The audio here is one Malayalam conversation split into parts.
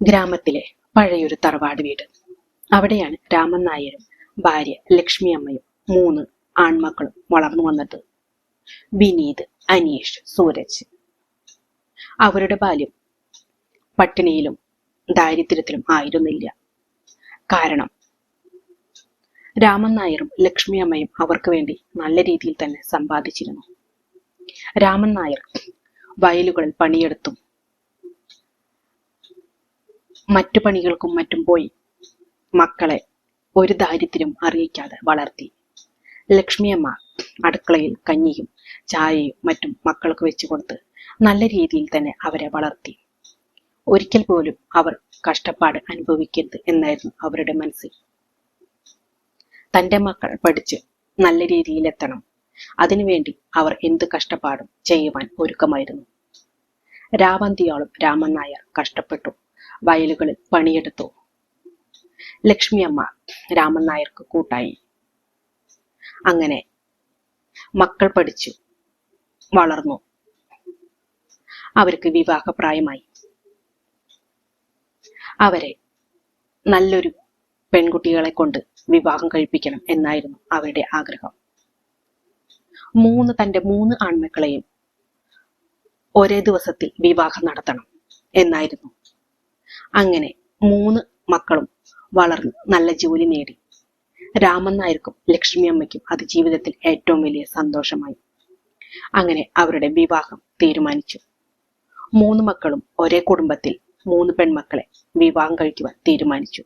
ഗ്രാമത്തിലെ പഴയൊരു തറവാട് വീട്. അവിടെയാണ് രാമൻ നായരും ഭാര്യ ലക്ഷ്മി അമ്മയും മൂന്ന് ആൺമക്കളും വളർന്നു വന്നത്. വിനീത് അനീഷ് സൂരജ്. അവരുടെ ബാല്യം പട്ടിണിയിലും ദാരിദ്ര്യത്തിലും ആയിരുന്നില്ല. കാരണം രാമൻ നായരും ലക്ഷ്മി അമ്മയും അവർക്ക് വേണ്ടി നല്ല രീതിയിൽ തന്നെ സമ്പാദിച്ചിരുന്നു. രാമൻ നായർ വയലുകളിൽ പണിയെടുത്തും മറ്റു പണികൾക്കും മറ്റും പോയി മക്കളെ ഒരു ദാരിദ്ര്യം അറിയിക്കാതെ വളർത്തി. ലക്ഷ്മിയമ്മ അടുക്കളയിൽ കഞ്ഞിയും ചായയും മറ്റും മക്കൾക്ക് വെച്ചു കൊടുത്ത് നല്ല രീതിയിൽ തന്നെ അവരെ വളർത്തി. ഒരിക്കൽ പോലും അവർ കഷ്ടപ്പാട് അനുഭവിക്കരുത് എന്നായിരുന്നു അവരുടെ മനസ്സിൽ. തന്റെ മക്കൾ പഠിച്ച് നല്ല രീതിയിൽ എത്തണം. അതിനുവേണ്ടി അവർ എന്ത് കഷ്ടപ്പാടും ചെയ്യുവാൻ ഒരുക്കമായിരുന്നു. രാവന്തിയോളം രാമൻ നായർ കഷ്ടപ്പെട്ടു. വയലുകളിൽ പണിയെടുത്തു. ലക്ഷ്മിയമ്മ രാമൻ നായർക്ക് കൂട്ടായി. അങ്ങനെ മക്കൾ പഠിച്ചു വളർന്നു. അവർക്ക് വിവാഹപ്രായമായി. അവരെ നല്ലൊരു പെൺകുട്ടികളെ കൊണ്ട് വിവാഹം കഴിപ്പിക്കണം എന്നായിരുന്നു അവരുടെ ആഗ്രഹം. മൂന്ന് തന്റെ മൂന്ന് ആൺമക്കളെയും ഒരേ ദിവസത്തിൽ വിവാഹം നടത്തണം എന്നായിരുന്നു അങ്ങനെ മൂന്ന് മക്കളും വളർന്ന് നല്ല ജോലി നേടി. രാമൻ നായർക്കും ലക്ഷ്മി അമ്മയ്ക്കും അത് ജീവിതത്തിൽ ഏറ്റവും വലിയ സന്തോഷമായി. അങ്ങനെ അവരുടെ വിവാഹം തീരുമാനിച്ചു. മൂന്ന് മക്കളും ഒരേ കുടുംബത്തിൽ മൂന്ന് പെൺമക്കളെ വിവാഹം കഴിക്കുവാൻ തീരുമാനിച്ചു.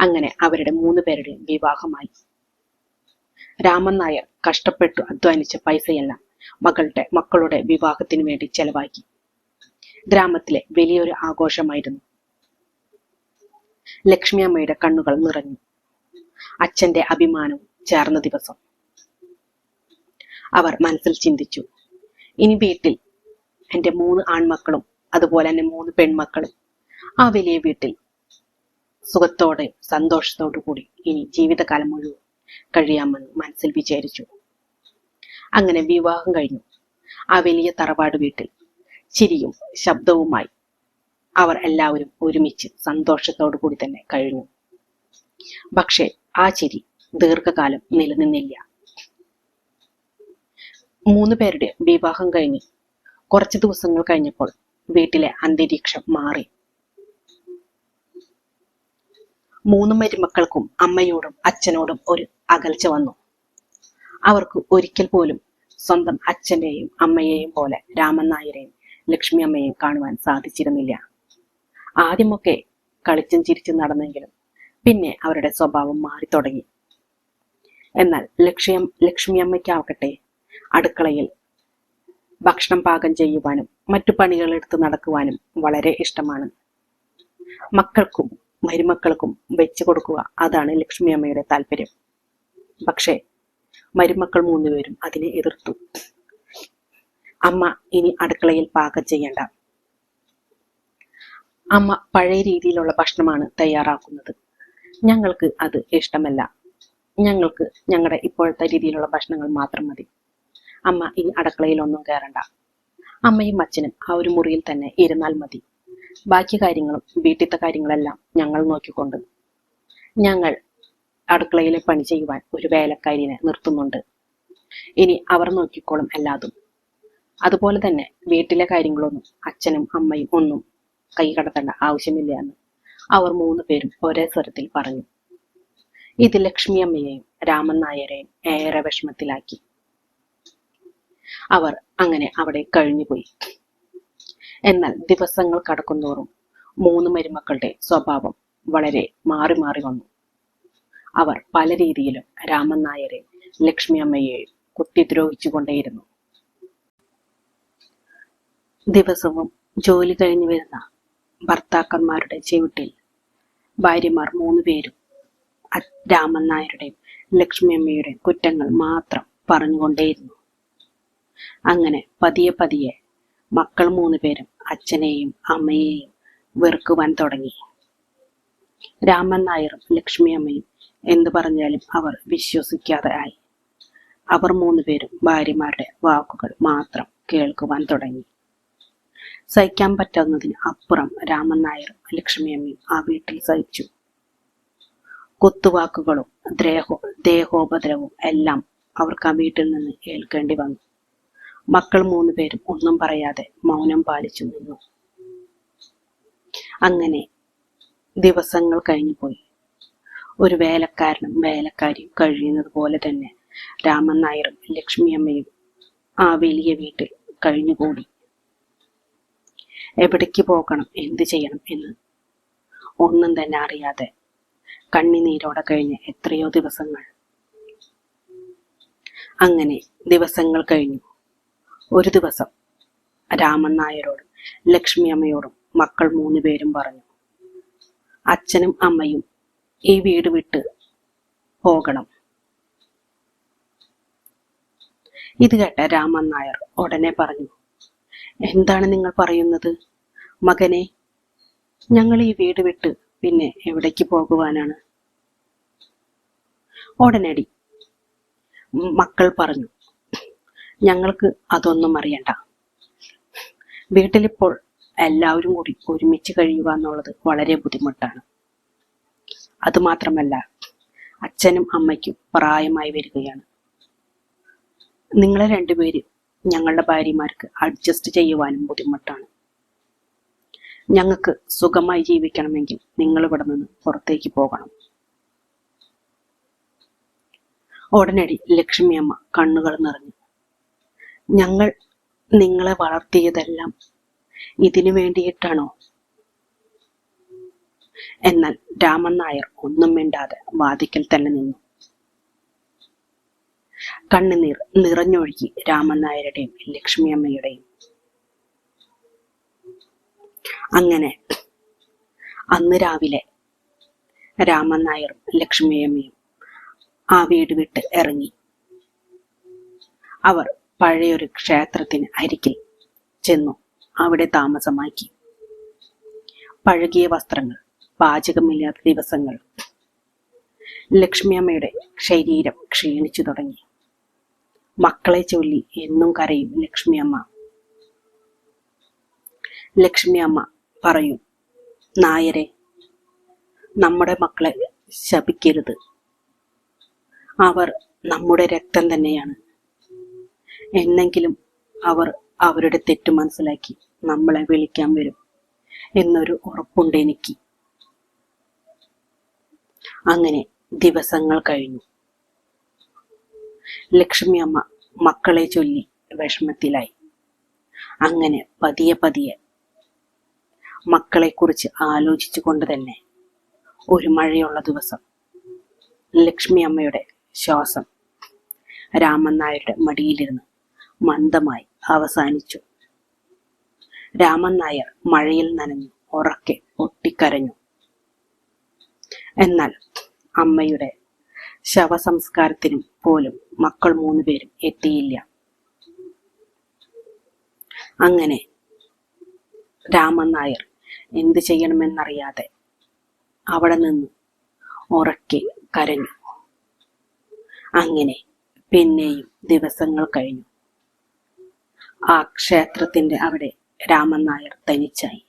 അങ്ങനെ അവരുടെ മൂന്ന് പേരുടെയും വിവാഹമായി. രാമൻ നായർ കഷ്ടപ്പെട്ടു അധ്വാനിച്ച പൈസയെല്ലാം മകളുടെ മക്കളുടെ വിവാഹത്തിന് വേണ്ടി ചെലവാക്കി. ഗ്രാമത്തിലെ വലിയൊരു ആഘോഷമായിരുന്നു. ലക്ഷ്മി അമ്മയുടെ കണ്ണുകൾ നിറഞ്ഞു. അച്ഛന്റെ അഭിമാനം ചേർന്ന ദിവസം. അവർ മനസ്സിൽ ചിന്തിച്ചു ഇനി വീട്ടിൽ എന്റെ മൂന്ന് ആൺമക്കളും അതുപോലെ തന്നെ മൂന്ന് പെൺമക്കളും ആ വലിയ വീട്ടിൽ സുഖത്തോടെ സന്തോഷത്തോടു കൂടി ഇനി ജീവിതകാലം മുഴുവൻ കഴിയാമെന്ന് മനസ്സിൽ വിചാരിച്ചു. അങ്ങനെ വിവാഹം കഴിഞ്ഞു. ആ വലിയ തറവാട് വീട്ടിൽ ചിരിയും ശബ്ദവുമായി അവർ എല്ലാവരും ഒരുമിച്ച് സന്തോഷത്തോടു കൂടി തന്നെ കഴിഞ്ഞു. പക്ഷേ ആ ചിരി ദീർഘകാലം നിലനിന്നില്ല. മൂന്ന് പേരുടെ വിവാഹം കഴിഞ്ഞ് കുറച്ച് ദിവസങ്ങൾ കഴിഞ്ഞപ്പോൾ വീട്ടിലെ അന്തരീക്ഷം മാറി. മൂന്ന് മരുമക്കൾക്കും അമ്മയോടും അച്ഛനോടും ഒരു അകൽച്ച വന്നു. അവർക്ക് ഒരിക്കൽ പോലും സ്വന്തം അച്ഛനെയും അമ്മയെയും പോലെ രാമൻ നായരെയും ലക്ഷ്മി അമ്മയെ കാണുവാൻ സാധിച്ചിരുന്നില്ല. ആദ്യമൊക്കെ കളിച്ചും ചിരിച്ചും നടന്നെങ്കിലും പിന്നെ അവരുടെ സ്വഭാവം മാറി തുടങ്ങി എന്നാൽ ലക്ഷ്യം ലക്ഷ്മി അമ്മയ്ക്കാവട്ടെ അടുക്കളയിൽ ഭക്ഷണം പാകം ചെയ്യുവാനും മറ്റു പണികൾ എടുത്ത് നടക്കുവാനും വളരെ ഇഷ്ടമാണ്. മക്കൾക്കും മരുമക്കൾക്കും വെച്ചു കൊടുക്കുക അതാണ് ലക്ഷ്മി അമ്മയുടെ താല്പര്യം. പക്ഷേ മരുമക്കൾ മൂന്നുപേരും അതിനെ എതിർത്തു. അമ്മ ഇനി അടുക്കളയിൽ പാകം ചെയ്യണ്ട. അമ്മ പഴയ രീതിയിലുള്ള ഭക്ഷണമാണ് തയ്യാറാക്കുന്നത്. ഞങ്ങൾക്ക് അത് ഇഷ്ടമല്ല. ഞങ്ങൾക്ക് ഞങ്ങളുടെ ഇപ്പോഴത്തെ രീതിയിലുള്ള ഭക്ഷണങ്ങൾ മാത്രം മതി. അമ്മ ഇനി അടുക്കളയിലൊന്നും കയറണ്ട അമ്മയും അച്ഛനും ആ ഒരു മുറിയിൽ തന്നെ ഇരുന്നാൽ മതി. ബാക്കി കാര്യങ്ങളും വീട്ടിലത്തെ കാര്യങ്ങളെല്ലാം ഞങ്ങൾ നോക്കിക്കൊണ്ട്. ഞങ്ങൾ അടുക്കളയിലെ പണി ചെയ്യുവാൻ ഒരു വേലക്കാരിനെ നിർത്തുന്നുണ്ട്. ഇനി അവർ നോക്കിക്കോളും എല്ലാതും. അതുപോലെ തന്നെ വീട്ടിലെ കാര്യങ്ങളൊന്നും അച്ഛനും അമ്മയും ഒന്നും കൈ കടത്തേണ്ട ആവശ്യമില്ല എന്ന് അവർ മൂന്ന് പേരും ഒരേ സ്വരത്തിൽ പറഞ്ഞു. ഇത് ലക്ഷ്മി അമ്മയെയും രാമൻ നായരെയും ഏറെ വിഷമത്തിലാക്കി. അവർ അങ്ങനെ അവിടെ കഴിഞ്ഞുപോയി എന്നാൽ ദിവസങ്ങൾ കടക്കുന്തോറും മൂന്ന് മരുമക്കളുടെ സ്വഭാവം വളരെ മാറി മാറി വന്നു. അവർ പല രീതിയിലും രാമൻ നായരെ ലക്ഷ്മി അമ്മയെയും കുത്തിദ്രോഹിച്ചുകൊണ്ടേയിരുന്നു. ദിവസവും ജോലി കഴിഞ്ഞു വരുന്ന ഭർത്താക്കന്മാരുടെ ചവിട്ടിൽ ഭാര്യമാർ മൂന്ന് പേരും രാമൻ നായരുടെയും ലക്ഷ്മി അമ്മയുടെയും കുറ്റങ്ങൾ മാത്രം പറഞ്ഞുകൊണ്ടേയിരുന്നു. അങ്ങനെ പതിയെ പതിയെ മക്കൾ മൂന്ന് പേരും അച്ഛനെയും അമ്മയെയും വെറുക്കുവാൻ തുടങ്ങി. രാമൻ നായരും ലക്ഷ്മി അമ്മയും എന്തു പറഞ്ഞാലും അവർ വിശ്വസിക്കാതെ ആയി. അവർ മൂന്ന് പേരും ഭാര്യമാരുടെ വാക്കുകൾ മാത്രം കേൾക്കുവാൻ തുടങ്ങി. സഹിക്കാൻ പറ്റാവുന്നതിന് അപ്പുറം രാമൻ നായർ ലക്ഷ്മിയമ്മയും ആ വീട്ടിൽ സഹിച്ചു. കൊത്തുവാക്കുകളും ദ്രേഹോ ദേഹോപദ്രവവും എല്ലാം അവർക്ക് ആ വീട്ടിൽ നിന്ന് ഏൽക്കേണ്ടി വന്നു. മക്കൾ മൂന്ന് പേരും ഒന്നും പറയാതെ മൗനം പാലിച്ചു നിന്നു. അങ്ങനെ ദിവസങ്ങൾ കഴിഞ്ഞു പോയി. ഒരു വേലക്കാരനും വേലക്കാരിയും കഴിയുന്നത് പോലെ തന്നെ രാമൻ നായരും ലക്ഷ്മിയമ്മയും ആ വലിയ വീട്ടിൽ കഴിഞ്ഞുകൂടി. എവിടേക്ക് പോകണം? എന്ത് ചെയ്യണം എന്ന്. ഒന്നും തന്നെ അറിയാതെ കണ്ണിനീരോടെ കഴിഞ്ഞ് എത്രയോ ദിവസങ്ങൾ. അങ്ങനെ ദിവസങ്ങൾ കഴിഞ്ഞു. ഒരു ദിവസം രാമൻ നായരോടും ലക്ഷ്മി അമ്മയോടും മക്കൾ മൂന്ന് പേരും പറഞ്ഞു അച്ഛനും അമ്മയും ഈ വീട് വിട്ട് പോകണം. ഇത് കേട്ട രാമൻ നായർ ഉടനെ പറഞ്ഞു എന്താണ് നിങ്ങൾ പറയുന്നത്? മകനെ ഞങ്ങൾ ഈ വീട് വിട്ട് പിന്നെ എവിടേക്ക് പോകുവാനാണ്? ഉടനടി മക്കൾ പറഞ്ഞു ഞങ്ങൾക്ക് അതൊന്നും അറിയണ്ട. വീട്ടിലിപ്പോൾ എല്ലാവരും കൂടി ഒരുമിച്ച് കഴിയുക എന്നുള്ളത് വളരെ ബുദ്ധിമുട്ടാണ്. അതുമാത്രമല്ല അച്ഛനും അമ്മയ്ക്കും പ്രായമായി വരികയാണ്. നിങ്ങളെ രണ്ടുപേര് ഞങ്ങളുടെ ഭാര്യമാർക്ക് അഡ്ജസ്റ്റ് ചെയ്യുവാനും ബുദ്ധിമുട്ടാണ്. ഞങ്ങൾക്ക് സുഖമായി ജീവിക്കണമെങ്കിൽ നിങ്ങൾ ഇവിടെ നിന്ന് പുറത്തേക്ക് പോകണം. ഉടനടി ലക്ഷ്മിയമ്മ കണ്ണുകൾ നിറഞ്ഞു. ഞങ്ങൾ നിങ്ങളെ വളർത്തിയതെല്ലാം ഇതിനു വേണ്ടിയിട്ടാണോ? എന്നാൽ രാമൻ നായർ ഒന്നും മിണ്ടാതെ വാതിക്കൽ തന്നെ നിന്നു. കണ്ണുനീർ നിറഞ്ഞൊഴുകി രാമൻ നായരുടെയും ലക്ഷ്മിയമ്മയുടെയും. അങ്ങനെ അന്ന് രാവിലെ രാമൻ നായരും ലക്ഷ്മിയമ്മയും ആ വീട് വിട്ട് ഇറങ്ങി. അവർ പഴയൊരു ക്ഷേത്രത്തിന് അരികിൽ ചെന്നു അവിടെ താമസമാക്കി. പഴകിയ വസ്ത്രങ്ങൾ പാചകമില്ലാത്ത ദിവസങ്ങൾ ലക്ഷ്മിയമ്മയുടെ ശരീരം ക്ഷീണിച്ചു തുടങ്ങി. മക്കളെ ചൊല്ലി എന്നും കരയും. ലക്ഷ്മിയമ്മ ലക്ഷ്മിയമ്മ പറയും നായരെ നമ്മുടെ മക്കളെ ശപിക്കരുത്. അവർ നമ്മുടെ രക്തം തന്നെയാണ്. എന്നെങ്കിലും അവർ അവരുടെ തെറ്റ് മനസ്സിലാക്കി നമ്മളെ വിളിക്കാൻ വരും എന്നൊരു ഉറപ്പുണ്ട് എനിക്ക്. അങ്ങനെ ദിവസങ്ങൾ കഴിഞ്ഞു. ലക്ഷ്മി അമ്മ മക്കളെ ചൊല്ലി വിഷമത്തിലായി. അങ്ങനെ പതിയെ പതിയെ മക്കളെക്കുറിച്ച് ആലോചിച്ചുകൊണ്ട് തന്നെ ഒരു മഴയുള്ള ദിവസം ലക്ഷ്മി അമ്മയുടെ ശ്വാസം രാമൻ നായരുടെ മടിയിലിരുന്ന് മന്ദമായി അവസാനിച്ചു. രാമൻ നായർ മഴയിൽ നനഞ്ഞു ഉറക്കെ പൊട്ടിക്കരഞ്ഞു. എന്നാൽ അമ്മയുടെ ശവസംസ്കാരത്തിനും പോലും മക്കൾ മൂന്നുപേരും എത്തിയില്ല. അങ്ങനെ രാമൻ നായർ എന്ത് ചെയ്യണമെന്നറിയാതെ അവിടെ നിന്ന് ഉറക്കി കരഞ്ഞു. അങ്ങനെ പിന്നെയും ദിവസങ്ങൾ കഴിഞ്ഞു. ആ ക്ഷേത്രത്തിന്റെ അവിടെ രാമൻ നായർ തനിച്ചായി.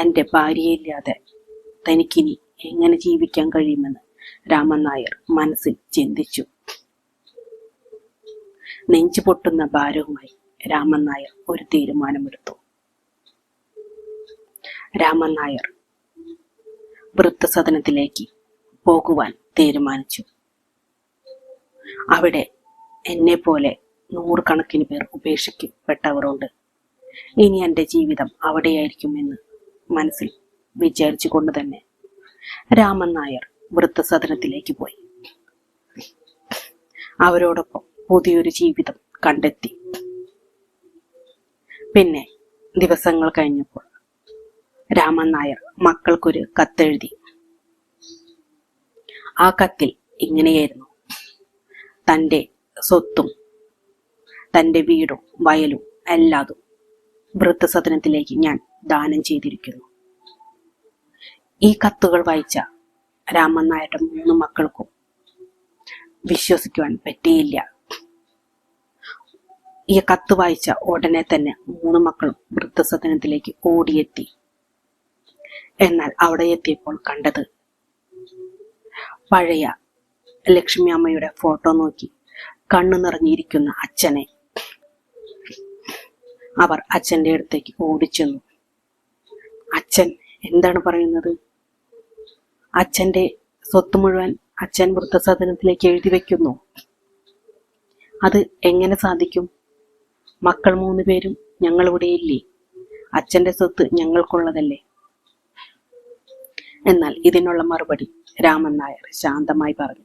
തന്റെ ഭാര്യയില്ലാതെ തനിക്കിനി എങ്ങനെ ജീവിക്കാൻ കഴിയുമെന്ന് രാമൻ നായർ മനസ്സിൽ ചിന്തിച്ചു. നെഞ്ചു പൊട്ടുന്ന ഭാരവുമായി രാമൻ നായർ ഒരു തീരുമാനമെടുത്തു. രാമൻ നായർ വൃത്തസദനത്തിലേക്ക് പോകുവാൻ തീരുമാനിച്ചു. അവിടെ എന്നെ പോലെ നൂറുകണക്കിന് പേർ ഉപേക്ഷിക്കപ്പെട്ടവരുണ്ട്. ഇനി എന്റെ ജീവിതം അവിടെയായിരിക്കുമെന്ന് മനസ്സിൽ വിചാരിച്ചുകൊണ്ട് തന്നെ രാമൻ നായർ വൃദ്ധസദനത്തിലേക്ക് പോയി. അവരോടൊപ്പം പുതിയൊരു ജീവിതം കണ്ടെത്തി. പിന്നെ ദിവസങ്ങൾ കഴിഞ്ഞപ്പോൾ രാമൻ നായർ മക്കൾക്കൊരു കത്തെഴുതി. ആ കത്തിൽ ഇങ്ങനെയായിരുന്നു. തന്റെ സ്വത്തും തന്റെ വീടും വയലും എല്ലാതും വൃദ്ധസദനത്തിലേക്ക് ഞാൻ ദാനം ചെയ്തിരിക്കുന്നു. ഈ കത്തുകൾ വായിച്ച രാമൻ മൂന്ന് മക്കൾക്കും വിശ്വസിക്കുവാൻ പറ്റിയില്ല. ഈ കത്ത് വായിച്ച ഉടനെ തന്നെ മൂന്ന് മക്കളും വൃദ്ധസദനത്തിലേക്ക് ഓടിയെത്തി. എന്നാൽ അവിടെ എത്തിയപ്പോൾ കണ്ടത് പഴയ ലക്ഷ്മി അമ്മയുടെ ഫോട്ടോ നോക്കി കണ്ണു നിറഞ്ഞിരിക്കുന്ന അച്ഛനെ. അവർ അച്ഛന്റെ അടുത്തേക്ക് ഓടിച്ചെന്നു. അച്ഛൻ എന്താണ് പറയുന്നത്? അച്ഛന്റെ സ്വത്ത് മുഴുവൻ അച്ഛൻ വൃദ്ധസദനത്തിലേക്ക് എഴുതി വെക്കുന്നു. അത് എങ്ങനെ സാധിക്കും? മക്കൾ മൂന്ന് പേരും ഞങ്ങളിവിടെ ഇല്ലേ? അച്ഛന്റെ സ്വത്ത് ഞങ്ങൾക്കുള്ളതല്ലേ? എന്നാൽ ഇതിനുള്ള മറുപടി രാമൻ നായർ ശാന്തമായി പറഞ്ഞു.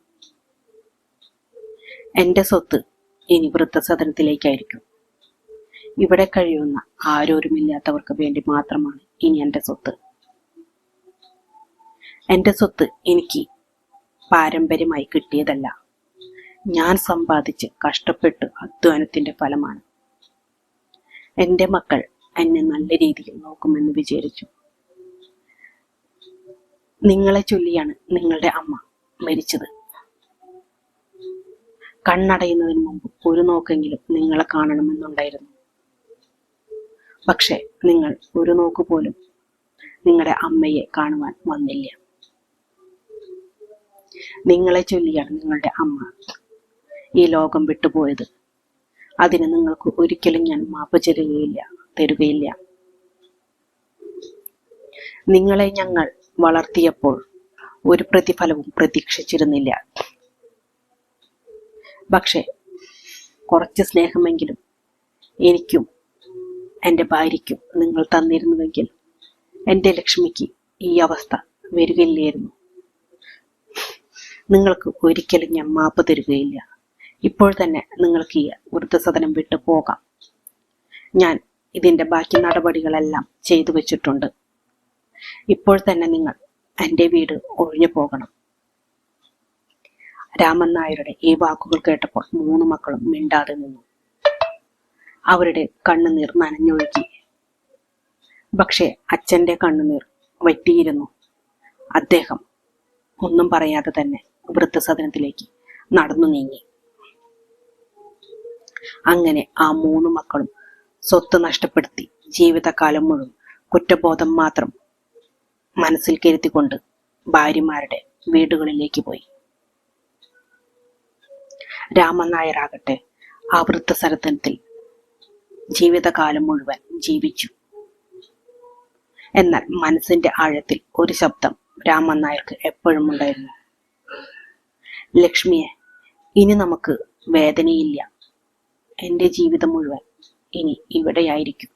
എന്റെ സ്വത്ത് ഇനി വൃദ്ധസദനത്തിലേക്കായിരിക്കും. ഇവിടെ കഴിയുന്ന ആരോരുമില്ലാത്തവർക്ക് വേണ്ടി മാത്രമാണ് ഇനി എന്റെ സ്വത്ത്. എന്റെ സ്വത്ത് എനിക്ക് പാരമ്പര്യമായി കിട്ടിയതല്ല. ഞാൻ സമ്പാദിച്ച് കഷ്ടപ്പെട്ട് അധ്വാനത്തിന്റെ ഫലമാണ്. എന്റെ മക്കൾ എന്നെ നല്ല രീതിയിൽ നോക്കുമെന്ന് വിചാരിച്ചു. നിങ്ങളെ ചൊല്ലിയാണ് നിങ്ങളുടെ അമ്മ മരിച്ചത്. കണ്ണടയുന്നതിന് മുമ്പ് ഒരു നോക്കെങ്കിലും നിങ്ങളെ കാണണമെന്നുണ്ടായിരുന്നു. പക്ഷെ നിങ്ങൾ ഒരു നോക്ക് പോലും നിങ്ങളുടെ അമ്മയെ കാണുവാൻ വന്നില്ല. നിങ്ങളെ ചൊല്ലിയാണ് നിങ്ങളുടെ അമ്മ ഈ ലോകം വിട്ടുപോയത്. അതിന് നിങ്ങൾക്ക് ഒരിക്കലും ഞാൻ മാപ്പ് ചെല്ലുകയില്ല തരുകയില്ല. നിങ്ങളെ ഞങ്ങൾ വളർത്തിയപ്പോൾ ഒരു പ്രതിഫലവും പ്രതീക്ഷിച്ചിരുന്നില്ല. പക്ഷെ കുറച്ച് സ്നേഹമെങ്കിലും എനിക്കും എന്റെ ഭാര്യയ്ക്കും നിങ്ങൾ തന്നിരുന്നുവെങ്കിൽ എന്റെ ലക്ഷ്മിക്ക് ഈ അവസ്ഥ വരികയില്ലായിരുന്നു. നിങ്ങൾക്ക് ഒരിക്കലും ഞാൻ മാപ്പ് തരുകയില്ല. ഇപ്പോൾ തന്നെ നിങ്ങൾക്ക് ഈ വൃദ്ധസദനം വിട്ടു പോകാം. ഞാൻ ഇതിന്റെ ബാക്കി നടപടികളെല്ലാം ചെയ്തു വെച്ചിട്ടുണ്ട്. ഇപ്പോൾ തന്നെ നിങ്ങൾ എന്റെ വീട് ഒഴിഞ്ഞു പോകണം. രാമൻ നായരുടെ ഈ വാക്കുകൾ കേട്ടപ്പോൾ മൂന്ന് മക്കളും മിണ്ടാതെ നിന്നു. അവരുടെ കണ്ണുനീർ നനഞ്ഞൊഴുകി. പക്ഷേ അച്ഛന്റെ കണ്ണുനീർ വറ്റിയിരുന്നു. അദ്ദേഹം ഒന്നും പറയാതെ തന്നെ വൃദ്ധസദനത്തിലേക്ക് നടന്നു നീങ്ങി. അങ്ങനെ ആ മൂന്ന് മക്കളും സ്വത്ത് നഷ്ടപ്പെടുത്തി ജീവിതകാലം മുഴുവൻ കുറ്റബോധം മാത്രം മനസ്സിൽ കരുത്തിക്കൊണ്ട് ഭാര്യമാരുടെ വീടുകളിലേക്ക് പോയി. രാമൻ നായരാകട്ടെ ആ വൃദ്ധസദനത്തിൽ ജീവിതകാലം മുഴുവൻ ജീവിച്ചു. എന്നാൽ മനസ്സിന്റെ ആഴത്തിൽ ഒരു ശബ്ദം രാമൻ നായർക്ക് എപ്പോഴും ഉണ്ടായിരുന്നു. ലക്ഷ്മിയെ. ഇനി നമുക്ക് വേദനയില്ല. എന്റെ ജീവിതം മുഴുവൻ ഇനി ഇവിടെയായിരിക്കും.